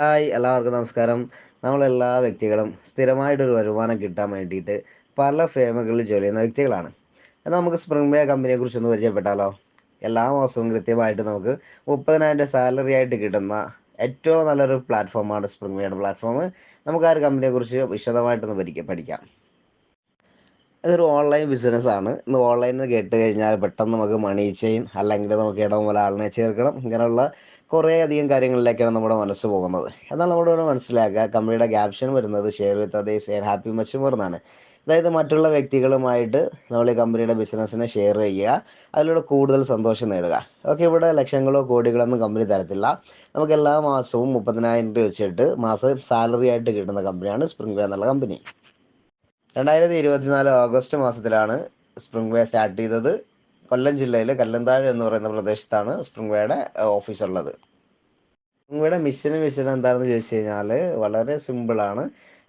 Hi എല്ലാവർക്കും നമസ്കാരം. നമ്മളെല്ലാ വ്യക്തികളും സ്ഥിരമായിട്ടൊരു വരുമാനം കിട്ടാൻ വേണ്ടിയിട്ട് പല ഫേമുകളിൽ ജോലി ചെയ്യുന്ന വ്യക്തികളാണ്. എന്നാൽ നമുക്ക് സ്പ്രിംഗ് ബേ കമ്പനിയെ കുറിച്ച് ഒന്ന് പരിചയപ്പെട്ടാലോ? എല്ലാ മാസവും കൃത്യമായിട്ട് നമുക്ക് മുപ്പതിനായിരം സാലറി ആയിട്ട് കിട്ടുന്ന ഏറ്റവും നല്ലൊരു പ്ലാറ്റ്ഫോമാണ് സ്പ്രിംഗ് ബേയുടെ പ്ലാറ്റ്ഫോം നമുക്ക് ആ ഒരു കമ്പനിയെ കുറിച്ച് വിശദമായിട്ടൊന്ന് പഠിക്കാം. ഇതൊരു ഓൺലൈൻ ബിസിനസ് ആണ്. ഇന്ന് ഓൺലൈനിൽ കേട്ട് കഴിഞ്ഞാൽ പെട്ടെന്ന് നമുക്ക് മണി ചെയിൻ അല്ലെങ്കിൽ നമുക്ക് ഇടം പോലെ ആളിനെ ചേർക്കണം. ഇങ്ങനെയുള്ള കുറേ അധികം കാര്യങ്ങളിലേക്കാണ് നമ്മുടെ മനസ്സ് പോകുന്നത്. എന്നാൽ നമ്മുടെ ഇവിടെ മനസ്സിലാക്കുക കമ്പനിയുടെ ക്യാപ്ഷൻ വരുന്നത് share with others and happy much എന്നാണ്. അതായത് മറ്റുള്ള വ്യക്തികളുമായിട്ട് നമ്മൾ ഈ കമ്പനിയുടെ ബിസിനസ്സിനെ ഷെയർ ചെയ്യുക അതിലൂടെ കൂടുതൽ സന്തോഷം നേടുക. ഓക്കെ ഇവിടെ ലക്ഷങ്ങളോ കോടികളോ ഒന്നും കമ്പനി തരത്തില്ല. നമുക്ക് എല്ലാ മാസവും മുപ്പതിനായിരം രൂപ വെച്ചിട്ട് മാസം സാലറി ആയിട്ട് കിട്ടുന്ന കമ്പനിയാണ് സ്പ്രിംഗ് എന്നുള്ള കമ്പനി. രണ്ടായിരത്തി ഇരുപത്തിനാല് ഓഗസ്റ്റ് മാസത്തിലാണ് സ്പ്രിംഗ് വേ സ്റ്റാർട്ട് ചെയ്തത്. കൊല്ലം ജില്ലയിലെ കല്ലന്താഴ് എന്ന് പറയുന്ന പ്രദേശത്താണ് സ്പ്രിംഗ് വേയുടെ ഓഫീസ് ഉള്ളത്. സ്പ്രിംഗ് വേയുടെ മിഷൻ മിഷൻ എന്താണെന്ന് ചോദിച്ചു കഴിഞ്ഞാൽ വളരെ സിമ്പിളാണ്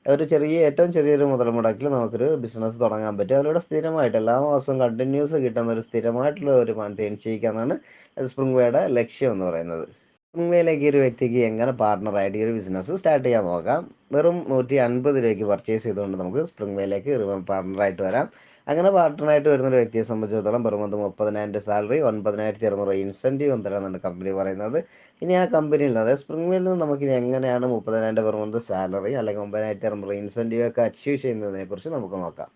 ഒരു ചെറിയ ഏറ്റവും ചെറിയൊരു മുതൽ മുടക്കിൽ നമുക്കൊരു ബിസിനസ് തുടങ്ങാൻ പറ്റും. അതിലൂടെ സ്ഥിരമായിട്ട് എല്ലാ മാസവും കണ്ടിന്യൂസ് കിട്ടുന്ന ഒരു സ്ഥിരമായിട്ടുള്ള ഒരു മന്ത് ചെയ്യിക്കാന്നാണ് സ്പ്രിംഗ് വേയുടെ ലക്ഷ്യം എന്ന് പറയുന്നത്. വേയിലേക്ക് ഒരു വ്യക്തിക്ക് എങ്ങനെ പാർട്ണറായിട്ട് ഈ ഒരു ബിസിനസ് സ്റ്റാർട്ട് ചെയ്യാൻ നോക്കാം? വെറും നൂറ്റി അൻപത് രൂപയ്ക്ക് പർച്ചേസ് ചെയ്തുകൊണ്ട് നമുക്ക് സ്പ്രിംഗ് പാർട്ണർ പാർട്ണറായിട്ട് വരാം. അങ്ങനെ പാർട്ണറായിട്ട് വരുന്ന ഒരു വ്യക്തിയെ സംബന്ധിച്ചിടത്തോളം പെർ മന്ത് മുപ്പതിനായിരം രൂപ സാലറി ഒൻപതിനായിരത്തി അറുന്നൂറ് ഇൻസെന്റീവ് തരാമെന്നാണ് കമ്പനി പറയുന്നത്. ഇനി ആ കമ്പനിയിൽ നിന്ന് അതായത് സ്പ്രിംഗ് വേലിൽ നിന്ന് നമുക്ക് ഇനി എങ്ങനെയാണ് മുപ്പതിനായിരം പെർ മന്ത് സാലറി അല്ലെങ്കിൽ ഒമ്പതിനായിരത്തി അറുന്നൂറ് ഇൻസെന്റീവ് ഒക്കെ അച്ചീവ് ചെയ്യുന്നതിനെ കുറിച്ച് നമുക്ക് നോക്കാം.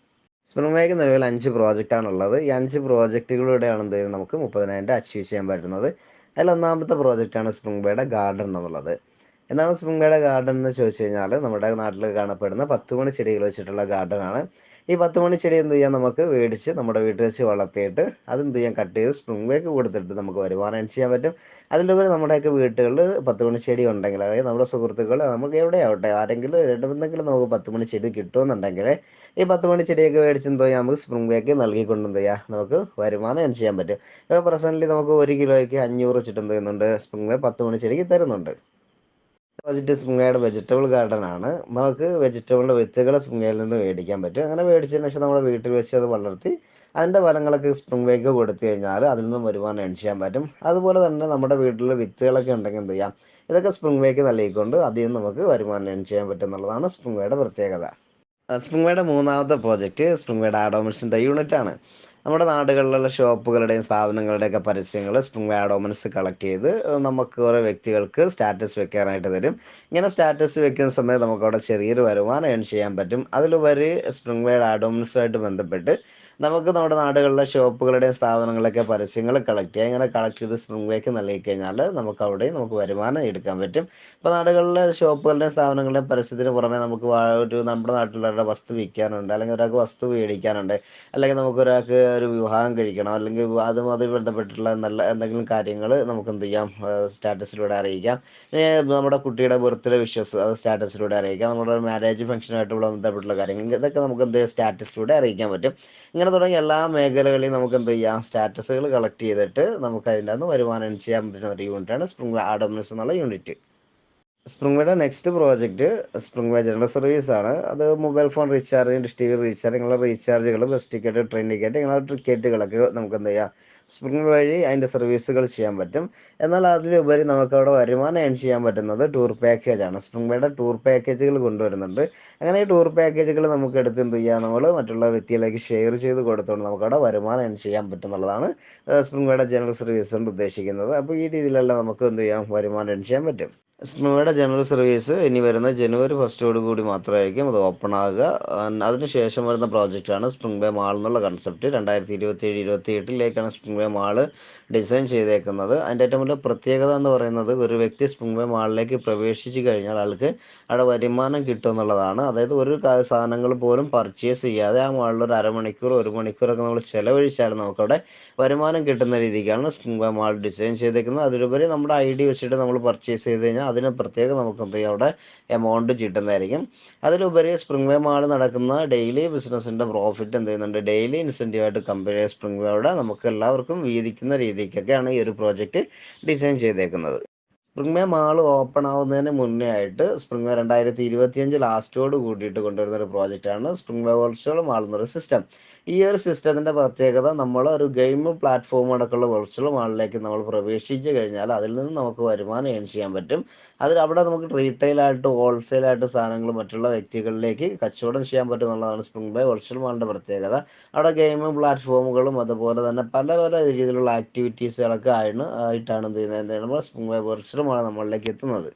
സ്പ്രിംഗ് വേക്ക് നിലവിൽ അഞ്ച് പ്രോജക്റ്റാണുള്ളത് ഈ അഞ്ച് പ്രോജക്റ്റുകളിലൂടെയാണ് എന്ത് നമുക്ക് മുപ്പതിനായിരം രൂപ അച്ചീവ് ചെയ്യാൻ പറ്റുന്നത്. അതിൽ ഒന്നാമത്തെ പ്രോജക്റ്റാണ് സ്പ്രിംഗ് ബേയുടെ ഗാർഡൻ എന്നുള്ളത്. എന്താണ് സ്പ്രിംഗ് ബേയുടെ ഗാർഡൻ എന്ന് ചോദിച്ചു കഴിഞ്ഞാൽ നമ്മുടെ നാട്ടിൽ കാണപ്പെടുന്ന പത്ത് മണി ചെടികൾ വെച്ചിട്ടുള്ള ഗാർഡനാണ് ഈ പത്ത് മണി ചെടി എന്ത് ചെയ്യാം നമുക്ക്? മേടിച്ച് നമ്മുടെ വീട്ടിൽ വെച്ച് വളർത്തിയിട്ട് അത് എന്ത് ചെയ്യാം? കട്ട് ചെയ്ത് സ്പ്രിംഗ് വേക്ക് കൊടുത്തിട്ട് നമുക്ക് വരുമാനം ചെയ്യാൻ പറ്റും? അതിലുപരി നമ്മുടെയൊക്കെ വീട്ടുകളിൽ പത്ത് മണി ചെടി ഉണ്ടെങ്കിൽ അതായത് നമ്മുടെ സുഹൃത്തുക്കൾ നമുക്ക് എവിടെയാവട്ടെ ആരെങ്കിലും രണ്ടുമെന്നെങ്കിലും നമുക്ക് പത്ത് മണി ചെടി കിട്ടുമെന്നുണ്ടെങ്കിൽ ഈ പത്ത് മണി ചെടിയൊക്കെ മേടിച്ച് എന്തോ നമുക്ക് സ്പ്രിംഗ് വേക്ക് നൽകിക്കൊണ്ട് എന്ത് ചെയ്യാം? നമുക്ക് വരുമാനം ഏൺ ചെയ്യാൻ പറ്റും? ഇപ്പോൾ പ്രസന്റ്ലി നമുക്ക് ഒരു കിലോയ്ക്ക് അഞ്ഞൂറ് വെച്ചിട്ട് എന്ത് ചെയ്യുന്നുണ്ട്? സ്പ്രിംഗ് പത്ത് മണി ചെടിക്ക് തരുന്നുണ്ട്. പ്രോജക്റ്റ് സ്പ്രിംഗയുടെ വെജിറ്റബിൾ ഗാർഡൻ ആണ്. നമുക്ക് വെജിറ്റബിളിന്റെ വിത്തുകൾ സ്പ്രിംഗയിൽ നിന്ന് മേടിക്കാൻ പറ്റും. അങ്ങനെ മേടിച്ചതിന് ശേഷം നമ്മുടെ വീട്ടിൽ വെച്ച് അത് വളർത്തി അതിന്റെ ഫലങ്ങളൊക്കെ സ്പ്രിംഗ് കൊടുത്തു കഴിഞ്ഞാൽ അതിൽ നിന്നും വരുമാനം ഏൺ ചെയ്യാൻ പറ്റും. അതുപോലെ തന്നെ നമ്മുടെ വീട്ടിൽ വിത്തുകളൊക്കെ ഉണ്ടെങ്കിൽ എന്ത് ചെയ്യാം? ഇതൊക്കെ സ്പ്രിംഗ് വേക്ക് നൽകിക്കൊണ്ട് അതിൽ നിന്ന് നമുക്ക് വരുമാനം ഏൺ ചെയ്യാൻ പറ്റും എന്നുള്ളതാണ് സ്പ്രിംഗ് പ്രത്യേകത. സ്പ്രിംഗ് മൂന്നാമത്തെ പ്രോജക്റ്റ് സ്പ്രിംഗ് വേയുടെ ആഡോമിൻസിന്റെ യൂണിറ്റ് ആണ്. നമ്മുടെ നാടുകളിലുള്ള ഷോപ്പുകളുടെയും സ്ഥാപനങ്ങളുടെയൊക്കെ പരസ്യങ്ങൾ സ്പ്രിംഗ് വേ അഡോമൻസ് കളക്ട് ചെയ്ത് നമുക്ക് ഓരോ വ്യക്തികൾക്ക് സ്റ്റാറ്റസ് വെക്കാനായിട്ട് തരും. ഇങ്ങനെ സ്റ്റാറ്റസ് വെക്കുന്ന സമയത്ത് നമുക്ക് അവിടെ ചെറിയൊരു വരുമാനം ഏൺ ചെയ്യാൻ പറ്റും. അതിലുപരി സ്പ്രിംഗ് വേയുടെ ആഡോമൻസുമായിട്ട് ബന്ധപ്പെട്ട് നമുക്ക് നമ്മുടെ നാടുകളിലെ ഷോപ്പുകളുടെയും സ്ഥാപനങ്ങളൊക്കെ പരസ്യങ്ങൾ കളക്ട് ചെയ്യാം. ഇങ്ങനെ കളക്ട് ചെയ്ത് സ്പ്രിംഗ് നൽകി കഴിഞ്ഞാൽ നമുക്ക് അവിടെ നമുക്ക് വരുമാനം എടുക്കാൻ പറ്റും. ഇപ്പോൾ നാടുകളിലെ ഷോപ്പുകളുടെയും സ്ഥാപനങ്ങളുടെയും പരസ്യത്തിന് പുറമെ നമുക്ക് ഒരു നമ്മുടെ നാട്ടിലുള്ളവരുടെ വസ്തു വിൽക്കാനുണ്ട് അല്ലെങ്കിൽ ഒരാൾക്ക് വസ്തു മേടിക്കാനുണ്ട് അല്ലെങ്കിൽ നമുക്ക് ഒരാൾക്ക് ഒരു വിവാഹം കഴിക്കണം അല്ലെങ്കിൽ അതും അതുമായി ബന്ധപ്പെട്ടിട്ടുള്ള നല്ല എന്തെങ്കിലും കാര്യങ്ങൾ നമുക്ക് എന്ത് ചെയ്യാം? സ്റ്റാറ്റസിലൂടെ അറിയിക്കാം. നമ്മുടെ കുട്ടിയുടെ ബർത്ത്ഡേ വിഷസ് അത് സ്റ്റാറ്റസിലൂടെ അറിയിക്കാം. നമ്മുടെ മാരേജ് ഫംഗ്ഷനായിട്ട് ബന്ധപ്പെട്ടുള്ള കാര്യങ്ങൾ ഇതൊക്കെ നമുക്ക് എന്ത് സ്റ്റാറ്റസിലൂടെ അറിയിക്കാൻ പറ്റും. ഇങ്ങനെ തുടങ്ങി എല്ലാ മേഖലകളിലും നമുക്ക് എന്ത് ചെയ്യാം? സ്റ്റാറ്റസുകൾ കളക്ട് ചെയ്തിട്ട് നമുക്ക് അതിന്റെ അകത്ത് വരുമാനം ചെയ്യാൻ പറ്റുന്ന ഒരു യൂണിറ്റാണ് സ്പ്രിംഗ് ആഡംസ് എന്നുള്ള unit Spring വേയുടെ next project Spring Way general service ആണ് അത് mobile phone recharge dish T V recharge ഇങ്ങനെയുള്ള റീചാർജുകൾ ബസ് ടിക്കറ്റ് ട്രെയിൻ ടിക്കറ്റ് ഇങ്ങനെ ടിക്കറ്റുകളൊക്കെ നമുക്ക് എന്ത് ചെയ്യാം? സ്പ്രിംഗ് വഴി അതിന്റെ സർവീസുകൾ ചെയ്യാൻ പറ്റും. എന്നാൽ അതിലുപരി നമുക്ക് അവിടെ വരുമാനം ഏൺ ചെയ്യാൻ പറ്റുന്നത് ടൂർ പാക്കേജ് ആണ് സ്പ്രിംഗ് വേയുടെ ടൂർ പാക്കേജുകൾ കൊണ്ടുവരുന്നുണ്ട്. അങ്ങനെ ഈ ടൂർ പാക്കേജുകൾ നമുക്ക് എടുത്ത് എന്ത് ചെയ്യാം? നമ്മൾ മറ്റുള്ള വ്യക്തികളിലേക്ക് ഷെയർ ചെയ്ത് കൊടുത്തുകൊണ്ട് നമുക്ക് അവിടെ വരുമാനം ഏൺ ചെയ്യാൻ പറ്റും എന്നുള്ളതാണ് സ്പ്രിംഗ് വേയുടെ ജനറൽ സർവീസ് കൊണ്ട് ഉദ്ദേശിക്കുന്നത്. അപ്പോൾ ഈ രീതിയിലെല്ലാം നമുക്ക് എന്ത് ചെയ്യാം? വരുമാനം ഏൺ ചെയ്യാൻ പറ്റും. സ്പ്രിംഗയുടെ ജനറൽ സർവീസ് ഇനി വരുന്ന ജനുവരി ഫസ്റ്റോട് കൂടി മാത്രമായിരിക്കും അത് ഓപ്പൺ ആകുക. അതിനുശേഷം വരുന്ന പ്രോജക്റ്റാണ് സ്പ്രിംഗ് വേ മാൾ എന്നുള്ള കൺസെപ്റ്റ് രണ്ടായിരത്തി ഇരുപത്തി ഏഴ് ഇരുപത്തി എട്ടിലേക്കാണ് സ്പ്രിംഗ് വേ മാൾ ഡിസൈൻ ചെയ്തേക്കുന്നത്. അതിന്റെ ഏറ്റവും വലിയ പ്രത്യേകത എന്ന് പറയുന്നത് ഒരു വ്യക്തി സ്പ്രിംഗ് വേ മാളിലേക്ക് പ്രവേശിച്ചു കഴിഞ്ഞാൽ ആൾക്ക് അവിടെ വരുമാനം കിട്ടും എന്നുള്ളതാണ്. അതായത് ഒരു സാധനങ്ങൾ പോലും പർച്ചേസ് ചെയ്യാതെ ആ മാളിൽ ഒരു അരമണിക്കൂർ ഒരു മണിക്കൂറൊക്കെ നമ്മൾ ചിലവഴിച്ചാൽ നമുക്കവിടെ വരുമാനം കിട്ടുന്ന രീതിക്കാണ് സ്പ്രിംഗ് വേ മാൾ ഡിസൈൻ ചെയ്തേക്കുന്നത്. അതിലുപരി നമ്മുടെ ഐ ഡി വെച്ചിട്ട് നമ്മൾ പർച്ചേസ് ചെയ്ത് കഴിഞ്ഞാൽ അതിന് പ്രത്യേകം നമുക്ക് എന്ത് ചെയ്യും? അവിടെ എമൗണ്ട് കിട്ടുന്നതായിരിക്കും അതിലുപരി സ്പ്രിംഗ് വേ മാൾ നടക്കുന്ന ഡെയിലി ബിസിനസ്സിന്റെ പ്രോഫിറ്റ് എന്ത് ചെയ്യുന്നുണ്ട്? ഡെയിലി ഇൻസെന്റീവായിട്ട് കമ്പനി സ്പ്രിംഗ് വേയുടെ നമുക്ക് എല്ലാവർക്കും വീതിക്കുന്ന രീതിക്കൊക്കെയാണ് ഈ ഒരു പ്രോജക്റ്റ് ഡിസൈൻ ചെയ്തേക്കുന്നത്. സ്പ്രിംഗ് വേ മാൾ ഓപ്പൺ ആവുന്നതിന് മുന്നേ ആയിട്ട് സ്പ്രിംഗ് വേ രണ്ടായിരത്തി ഇരുപത്തിയഞ്ച് ലാസ്റ്റോട് കൂടിയിട്ട് കൊണ്ടുവരുന്ന ഒരു പ്രോജക്റ്റാണ് സ്പ്രിംഗ് വേ ഹോൾസെയിൽ മാൾ എന്നൊരു സിസ്റ്റം ഈ ഒരു സിസ്റ്റത്തിന്റെ പ്രത്യേകത നമ്മൾ ഒരു ഗെയിം പ്ലാറ്റ്ഫോം അടക്കമുള്ള വെർച്വൽ മാളിലേക്ക് നമ്മൾ പ്രവേശിച്ചു കഴിഞ്ഞാൽ അതിൽ നിന്ന് നമുക്ക് വരുമാനം ഏൺ ചെയ്യാൻ പറ്റും. അതിൽ അവിടെ നമുക്ക് റീറ്റെയിൽ ആയിട്ട് ഹോൾസെയിൽ ആയിട്ട് സാധനങ്ങൾ മറ്റുള്ള വ്യക്തികളിലേക്ക് കച്ചവടം ചെയ്യാൻ പറ്റും എന്നുള്ളതാണ് സ്പ്രിംഗ് ബൈ വെർച്വൽ പ്രത്യേകത. അവിടെ ഗെയിം പ്ലാറ്റ്ഫോമുകളും അതുപോലെ തന്നെ പല പല രീതിയിലുള്ള ആക്ടിവിറ്റീസുകളൊക്കെ ആയിട്ടാണ് എന്ത് ചെയ്യുന്നത്? സ്പ്രിംഗ് ബൈ വെർച്വൽ മാൾ നമ്മളിലേക്ക് എത്തുന്നത്.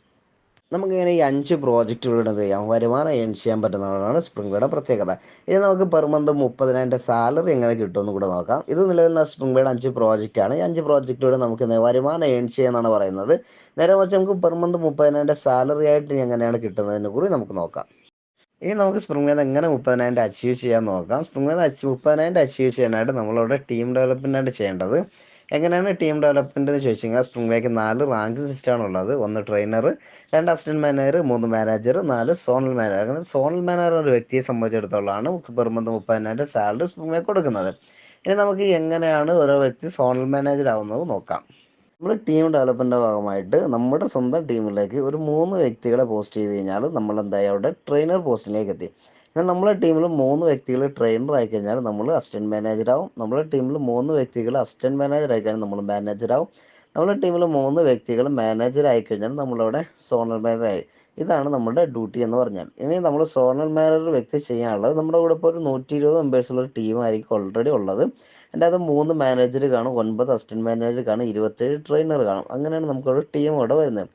നമുക്കിങ്ങനെ ഈ അഞ്ച് പ്രോജക്റ്റുകളുടെ ചെയ്യാം വരുമാനം ഏൺ ചെയ്യാൻ പറ്റുന്നതാണ് സ്പ്രിംഗ്വേയുടെ പ്രത്യേകത. ഇനി നമുക്ക് പെർ മന്ത് മുപ്പതിനായിരം സാലറി എങ്ങനെ കിട്ടുമെന്ന് കൂടെ നോക്കാം. ഇത് നിലവിലുള്ള സ്പ്രിംഗ്വേയുടെ അഞ്ച് ആണ് ഈ അഞ്ച് പ്രോജക്റ്റിലൂടെ നമുക്ക് വരുമാനം ഏൺ ചെയ്യാന്നാണ് പറയുന്നത്. നേരെ മറിച്ച് നമുക്ക് പെർ മന്ത് മുപ്പതിനായിരം സാലറി ആയിട്ട് എങ്ങനെയാണ് കിട്ടുന്നതിനെ കൂടി നമുക്ക് നോക്കാം. ഇനി നമുക്ക് സ്പ്രിംഗ് വേന്ന് എങ്ങനെ മുപ്പതിനായിരം അച്ചീവ് ചെയ്യാൻ നോക്കാം. സ്പ്രിംഗ് വേന്ന് അച്ചീവ് മുപ്പതിനായിരം അച്ചീവ് ചെയ്യാനായിട്ട് നമ്മളിവിടെ ടീം ഡെവലപ്മെന്റായിട്ട് ചെയ്യേണ്ടത്. എങ്ങനെയാണ് ടീം ഡെവലപ്മെന്റ് എന്ന് ചോദിച്ചു കഴിഞ്ഞാൽ സ്പ്രിംഗ് നാല് റാങ്ക് സിസ്റ്റമാണ് ഉള്ളത് ഒന്ന് ട്രെയിനർ രണ്ട് അസിസ്റ്റന്റ് മാനേജർ മൂന്ന് മാനേജർ നാല് സോണൽ മാനേജർ അങ്ങനെ സോണൽ മാനേജർ ഒരു വ്യക്തിയെ സംബന്ധിച്ചിടത്തോളമാണ് പെർ മന്ത് മുപ്പതിനായിരം സാലറി സ്പ്രിംഗ് വേക്ക് കൊടുക്കുന്നത്. ഇനി നമുക്ക് എങ്ങനെയാണ് ഓരോ വ്യക്തി സോണൽ മാനേജർ ആവുന്നത് നോക്കാം. നമ്മൾ ടീം ഡെവലപ്മെന്റെ ഭാഗമായിട്ട് നമ്മുടെ സ്വന്തം ടീമിലേക്ക് ഒരു മൂന്ന് വ്യക്തികളെ പോസ്റ്റ് ചെയ്ത് കഴിഞ്ഞാൽ നമ്മൾ എന്തായാലും അവിടെ ട്രെയിനർ പോസ്റ്റിലേക്ക് എത്തി. എന്നാൽ നമ്മളെ ടീമിൽ മൂന്ന് വ്യക്തികൾ ട്രെയിനർ ആയി കഴിഞ്ഞാൽ നമ്മൾ അസിസ്റ്റന്റ് മാനേജർ ആവും. നമ്മളെ ടീമിൽ മൂന്ന് വ്യക്തികൾ അസിസ്റ്റന്റ് മാനേജർ ആയി കഴിഞ്ഞാൽ നമ്മൾ മാനേജർ ആവും. നമ്മളെ ടീമിൽ മൂന്ന് വ്യക്തികൾ മാനേജർ ആയി കഴിഞ്ഞാൽ നമ്മളവിടെ സോണൽ മാനേജർ ആയി. ഇതാണ് നമ്മുടെ ഡ്യൂട്ടി എന്ന് പറഞ്ഞാൽ. ഇനി നമ്മൾ സോണൽ മാനേജർ വ്യക്തി ചെയ്യാനുള്ളത് നമ്മുടെ കൂടെ ഇപ്പോൾ ഒരു നൂറ്റി ഇരുപത് മെമ്പേഴ്സുള്ള ഒരു ടീമായിരിക്കും ഓൾറെഡി ഉള്ളത്. എന്റെ അത് മൂന്ന് മാനേജർ കാണും ഒൻപത് അസിസ്റ്റന്റ് മാനേജർ കാണും ഇരുപത്തേഴ് ട്രെയിനർ കാണും. അങ്ങനെയാണ് നമുക്കൊരു ടീം അവിടെ വരുന്നത്.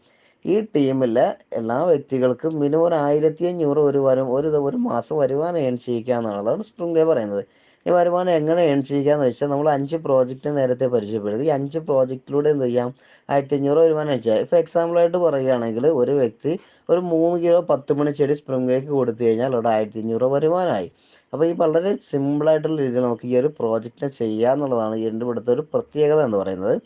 ഈ ടീമിലെ എല്ലാ വ്യക്തികൾക്കും മിനിമം ഒരു ആയിരത്തി അഞ്ഞൂറ് ഒരു വരും ഒരു ഒരു മാസം വരുമാനം ഏൺ ചെയ്യിക്കുക എന്നുള്ളതാണ് സ്പ്രിംഗ് പറയുന്നത്. ഈ വരുമാനം എങ്ങനെ ഏൺ ചെയ്യുകയെന്ന് വെച്ചാൽ നമ്മൾ അഞ്ച് പ്രോജക്റ്റ് നേരത്തെ പരിചയപ്പെടുത്തി ഈ അഞ്ച് പ്രോജക്റ്റിലൂടെ എന്ത് ചെയ്യാം? ആയിരത്തി അഞ്ഞൂറ് വരുമാനം ചെയ്യാം. ഇപ്പോൾ എക്സാമ്പിളായിട്ട് പറയുകയാണെങ്കിൽ ഒരു വ്യക്തി ഒരു മൂന്ന് കിലോ പത്ത് മണി ചെടി സ്പ്രിംഗ് വേക്ക് കൊടുത്തു കഴിഞ്ഞാൽ അവിടെ ആയിരത്തി അഞ്ഞൂറ് വരുമാനമായി. അപ്പോൾ ഈ വളരെ സിമ്പിളായിട്ടുള്ള രീതിയിൽ നമുക്ക് ഈ ഒരു പ്രോജക്റ്റിനെ ചെയ്യുക എന്നുള്ളതാണ് എന്റെ ഇവിടുത്തെ ഒരു പ്രത്യേകത എന്ന് പറയുന്നത്.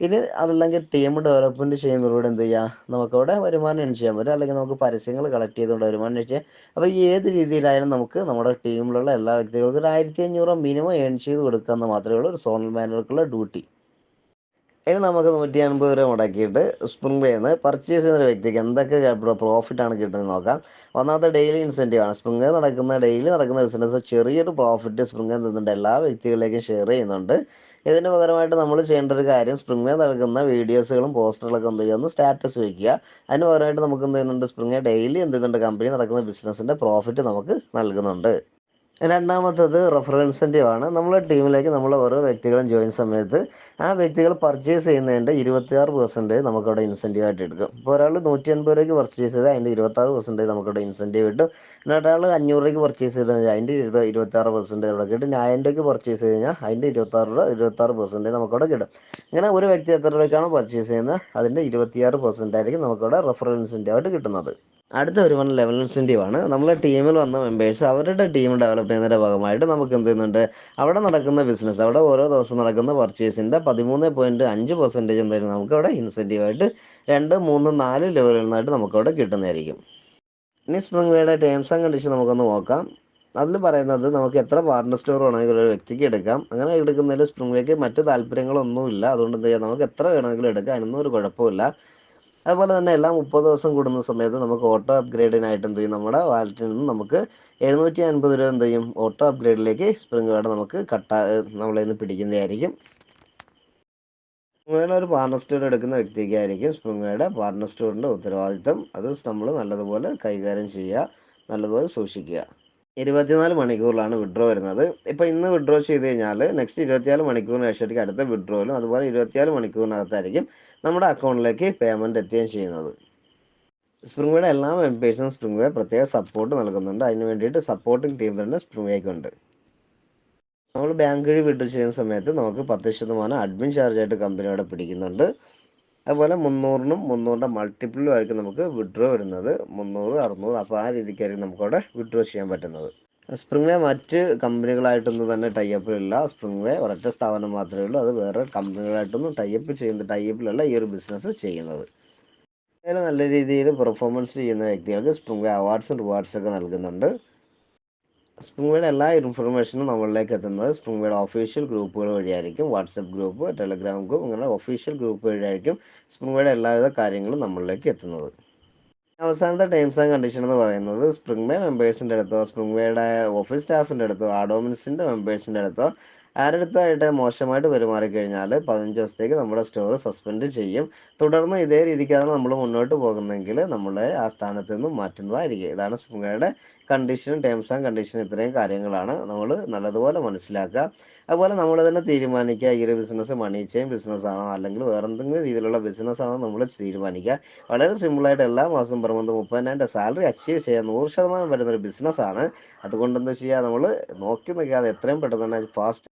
ഇനി അതല്ലെങ്കിൽ ടീം ഡെവലപ്മെന്റ് ചെയ്യുന്നതിലൂടെ എന്ത് ചെയ്യാം? നമുക്കവിടെ വരുമാനം earn ചെയ്യാൻ പറ്റും. അല്ലെങ്കിൽ നമുക്ക് പരസ്യങ്ങൾ കളക്ട് ചെയ്തുകൊണ്ട് വരുമാനം earn ചെയ്യാം. അപ്പോൾ ഏത് രീതിയിലായാലും നമുക്ക് നമ്മുടെ ടീമിലുള്ള എല്ലാ വ്യക്തികൾക്കും ഒരു ആയിരത്തി അഞ്ഞൂറ് മിനിമം ഏൺ ചെയ്ത് കൊടുക്കുക എന്ന് മാത്രമേ ഉള്ളൂ. ഒരു സോണൽ മാനേജർക്കുള്ള ഡ്യൂട്ടി ഇനി നമുക്ക് നൂറ്റി അൻപത് രൂപ മുടക്കിയിട്ട് സ്പ്രിംഗ് പേന്ന് പർച്ചേസ് ചെയ്യുന്ന ഒരു വ്യക്തിക്ക് എന്തൊക്കെ പ്രോഫിറ്റ് ആണ് കിട്ടുന്നത് നോക്കാം. ഒന്നാമത്തെ ഡെയിലി ഇൻസെന്റീവ് ആണ്. സ്പ്രിംഗ് നടക്കുന്ന ഡെയിലി നടക്കുന്ന ബിസിനസ് ചെറിയൊരു പ്രോഫിറ്റ് സ്പ്രിംഗ് വേ തന്നിട്ട് എല്ലാ വ്യക്തികളിലേക്കും ഷെയർ ചെയ്യുന്നുണ്ട്. ഇതിന് പകരമായിട്ട് നമ്മൾ ചെയ്യേണ്ട ഒരു കാര്യം സ്പ്രിംഗ് നൽകുന്ന വീഡിയോസുകളും പോസ്റ്ററുകളൊക്കെ എന്ത് ചെയ്യുന്നു സ്റ്റാറ്റസ് വയ്ക്കുക അതിന് പകരമായിട്ട് നമുക്ക് എന്ത് ചെയ്യുന്നുണ്ട്? സ്പ്രിംഗ് ഡെയിലി എന്ത് ചെയ്യുന്നുണ്ട്? കമ്പനി നടക്കുന്ന ബിസിനസ്സിന്റെ പ്രോഫിറ്റ് നമുക്ക് നൽകുന്നുണ്ട്. രണ്ടാമത്തത് റെഫറൻസിന്റെ ആണ് നമ്മളെ ടീമിലേക്ക് നമ്മൾ ഓരോ വ്യക്തികളും ജോയിൻ സമയത്ത് ആ വ്യക്തികൾ പർച്ചേസ് ചെയ്യുന്നതിന്റെ ഇരുപത്തിയാറ് പെർസെന്റേജ് നമുക്കവിടെ ഇൻസെന്റീവ് ആയിട്ട് എടുക്കും. ഇപ്പോൾ ഒരാൾ നൂറ്റി അൻപത് രൂപയ്ക്ക് പർച്ചേസ് ചെയ്താൽ അതിന്റെ ഇരുപത്താറ് പെർസെന്റേജ് നമുക്കവിടെ ഇൻസെന്റീവ് കിട്ടും. പിന്നെ ഒരാൾ അഞ്ഞൂറ് രൂപയ്ക്ക് പർച്ചേസ് ചെയ്ത് കഴിഞ്ഞാൽ അതിന്റെ ഇരുപത് ഇരുപത്താറ് പെർസെന്റേജ് അവിടെ കിട്ടും. ആയിരം രൂപയ്ക്ക് പർച്ചേസ് ചെയ്ത് കഴിഞ്ഞാൽ അതിന്റെ ഇരുപത്താറ് രൂപ ഇരുപത്താറ് പെർസെന്റേജ് നമുക്കവിടെ കിട്ടും. ഇങ്ങനെ ഒരു വ്യക്തി എത്ര രൂപയ്ക്കാണോ പർച്ചേസ് ചെയ്യുന്നത് അതിന്റെ ഇരുപത്തിയാറ് പെർസെന്റ് ആയിരിക്കും നമുക്കവിടെ റെഫറൻസിന്റെ ആയിട്ട് കിട്ടുന്നത്. അടുത്ത ഒരു വൺ ലെവൽ ഇൻസെന്റീവ് ആണ് നമ്മളെ ടീമിൽ വന്ന മെമ്പേഴ്സ് അവരുടെ ടീം ഡെവലപ്പ് ചെയ്യുന്നതിന്റെ ഭാഗമായിട്ട് നമുക്ക് എന്ത് ചെയ്യുന്നുണ്ട്? അവിടെ നടക്കുന്ന ബിസിനസ് അവിടെ ഓരോ ദിവസം നടക്കുന്ന പർച്ചേസിന്റെ പതിമൂന്ന് പോയിന്റ് അഞ്ച് പെർസെന്റേജ് എന്തായാലും നമുക്ക് അവിടെ ഇൻസെന്റീവ് ആയിട്ട് രണ്ട് മൂന്ന് നാല് ലെവലിൽ നിന്നായിട്ട് നമുക്കവിടെ കിട്ടുന്നതായിരിക്കും. ഇനി സ്പ്രിംഗ് വേയുടെ ടേംസ് ആൻഡ് കണ്ടീഷൻ നമുക്കൊന്ന് നോക്കാം. അതിൽ പറയുന്നത് നമുക്ക് എത്ര പാർട്ണർ സ്റ്റോർ വേണമെങ്കിലും ഒരു വ്യക്തിക്ക് എടുക്കാം. അങ്ങനെ എടുക്കുന്നതിൽ സ്പ്രിംഗ് വേക്ക് മറ്റ് താല്പര്യങ്ങളൊന്നുമില്ല. അതുകൊണ്ട് എന്ത് ചെയ്യാം? നമുക്ക് എത്ര വേണമെങ്കിലും എടുക്കാം. അതിനൊന്നും ഒരു കുഴപ്പമില്ല. അതുപോലെ തന്നെ എല്ലാ മുപ്പത് ദിവസം കൂടുന്ന സമയത്ത് നമുക്ക് ഓട്ടോ അപ്ഗ്രേഡിനായിട്ട് എന്ത് ചെയ്യും? നമ്മുടെ വാലറ്റിൽ നിന്ന് നമുക്ക് എഴുന്നൂറ്റി അൻപത് രൂപ എന്ത് ചെയ്യും? ഓട്ടോ അപ്ഗ്രേഡിലേക്ക് സ്പ്രിംഗ് കാർഡ് നമുക്ക് കട്ടാ നമ്മളെ നിന്ന് പിടിക്കുന്നതായിരിക്കും. സ്പ്രിംഗ് ഒരു പാർട്ണർ സ്റ്റോർ എടുക്കുന്ന വ്യക്തിക്കായിരിക്കും സ്പ്രിംഗ് വേയുടെ പാർട്ണർ സ്റ്റോറിന്റെ ഉത്തരവാദിത്തം അത് നമ്മൾ നല്ലതുപോലെ കൈകാര്യം ചെയ്യുക നല്ലതുപോലെ സൂക്ഷിക്കുക. ഇരുപത്തിനാല് മണിക്കൂറിലാണ് വിഡ്രോ വരുന്നത്. ഇപ്പോൾ ഇന്ന് വിഡ്രോ ചെയ്ത് കഴിഞ്ഞാൽ നെക്സ്റ്റ് ഇരുപത്തിനാല് മണിക്കൂറിന് ശേഷമായിരിക്കും അടുത്ത വിഡ്രോയിലും അതുപോലെ ഇരുപത്തിനാല് മണിക്കൂറിനകത്തായിരിക്കും നമ്മുടെ അക്കൗണ്ടിലേക്ക് പേയ്മെന്റ് എത്തുകയും ചെയ്യുന്നത്. സ്പ്രിംഗ് വേയുടെ എല്ലാ മെമ്പേഴ്സും സ്പ്രിംഗ് വേ പ്രത്യേക സപ്പോർട്ട് നൽകുന്നുണ്ട്. അതിന് വേണ്ടിയിട്ട് സപ്പോർട്ടിംഗ് ടീം തന്നെ സ്പ്രിംഗ് വേക്ക് ഉണ്ട് നമ്മൾ ബാങ്ക് വഴി വിഡ്രോ ചെയ്യുന്ന സമയത്ത് നമുക്ക് പത്ത് ശതമാനം അഡ്മിൻ ചാർജ് ആയിട്ട് കമ്പനി പിടിക്കുന്നുണ്ട്. അതുപോലെ മുന്നൂറിനും മുന്നൂറിന്റെ മൾട്ടിപ്പിളും ആയിരിക്കും നമുക്ക് വിഡ്രോ വരുന്നത്. മുന്നൂറ് അറുന്നൂറ് അപ്പോൾ ആ രീതിക്കായിരിക്കും നമുക്കവിടെ വിഡ്രോ ചെയ്യാൻ പറ്റുന്നത്. സ്പ്രിംഗ് വേ മറ്റ് കമ്പനികളായിട്ടൊന്നും തന്നെ ടൈപ്പിലില്ല സ്പ്രിംഗ് വേ ഒരൊറ്റ സ്ഥാപനം മാത്രമേ ഉള്ളൂ. അത് വേറെ കമ്പനികളായിട്ടൊന്നും ടൈപ്പ് ചെയ്യുന്ന ടൈപ്പിലല്ല ഈ ഒരു ബിസിനസ് ചെയ്യുന്നത്. അതിൽ നല്ല രീതിയിൽ പെർഫോമൻസ് ചെയ്യുന്ന വ്യക്തികൾക്ക് സ്പ്രിംഗ് വേ അവാർഡ്സും റിവാർഡ്സ് ഒക്കെ നൽകുന്നുണ്ട്. സ്പ്രിംഗ് വേയുടെ എല്ലാ ഇൻഫർമേഷനും നമ്മളിലേക്ക് എത്തുന്നത് സ്പ്രിംഗ് ഓഫീഷ്യൽ ഒഫീഷ്യൽ ഗ്രൂപ്പുകൾ വഴിയായിരിക്കും. വാട്സപ്പ് ഗ്രൂപ്പ് ടെലഗ്രാം ഗ്രൂപ്പ് അങ്ങനെ ഒഫീഷ്യൽ ഗ്രൂപ്പ് വഴിയായിരിക്കും സ്പ്രിംഗ് എല്ലാവിധ കാര്യങ്ങളും നമ്മളിലേക്ക് എത്തുന്നത്. അവസാനത്തെ ടേംസ് ആൻഡ് കണ്ടീഷൻ എന്ന് പറയുന്നത് സ്പ്രിംഗ് വേ മെമ്പേഴ്സിന്റെ അടുത്തോ സ്പ്രിംഗ് വേയുടെ ഓഫീസ് സ്റ്റാഫിന്റെ അടുത്തോ ആഡോമിൻസിന്റെ മെമ്പേഴ്സിന്റെ അടുത്തോ ആരടുത്തായിട്ട് മോശമായിട്ട് പെരുമാറിക്കഴിഞ്ഞാൽ പതിനഞ്ച് ദിവസത്തേക്ക് നമ്മുടെ സ്റ്റോർ സസ്പെൻഡ് ചെയ്യും. തുടർന്ന് ഇതേ രീതിക്കാണ് നമ്മൾ മുന്നോട്ട് പോകുന്നതെങ്കിൽ നമ്മളെ ആ സ്ഥാനത്ത് നിന്നും മാറ്റുന്നതായിരിക്കും. ഇതാണ് സ്പ്രിംഗ് വേയുടെ കണ്ടീഷനും ടേംസ് ആൻഡ് കണ്ടീഷൻ ഇത്രയും കാര്യങ്ങളാണ് നമ്മൾ നല്ലതുപോലെ മനസ്സിലാക്കുക. അതുപോലെ നമ്മൾ തന്നെ തീരുമാനിക്കുക. ഈ ഒരു ബിസിനസ് മണി ചെയിൻ ബിസിനസ് ആണോ അല്ലെങ്കിൽ വേറെ എന്തെങ്കിലും രീതിയിലുള്ള ബിസിനസ് ആണോ നമ്മൾ തീരുമാനിക്കുക. വളരെ സിമ്പിളായിട്ട് എല്ലാ മാസവും per month മുപ്പതിനായിരം സാലറി അച്ചീവ് ചെയ്യാൻ നൂറ് ശതമാനം വരുന്ന ഒരു ബിസിനസ്സാണ് അതുകൊണ്ട് എന്താ ചെയ്യുക നമ്മൾ നോക്കി നിൽക്കാതെ എത്രയും പെട്ടെന്ന് തന്നെ ഫാസ്റ്റ്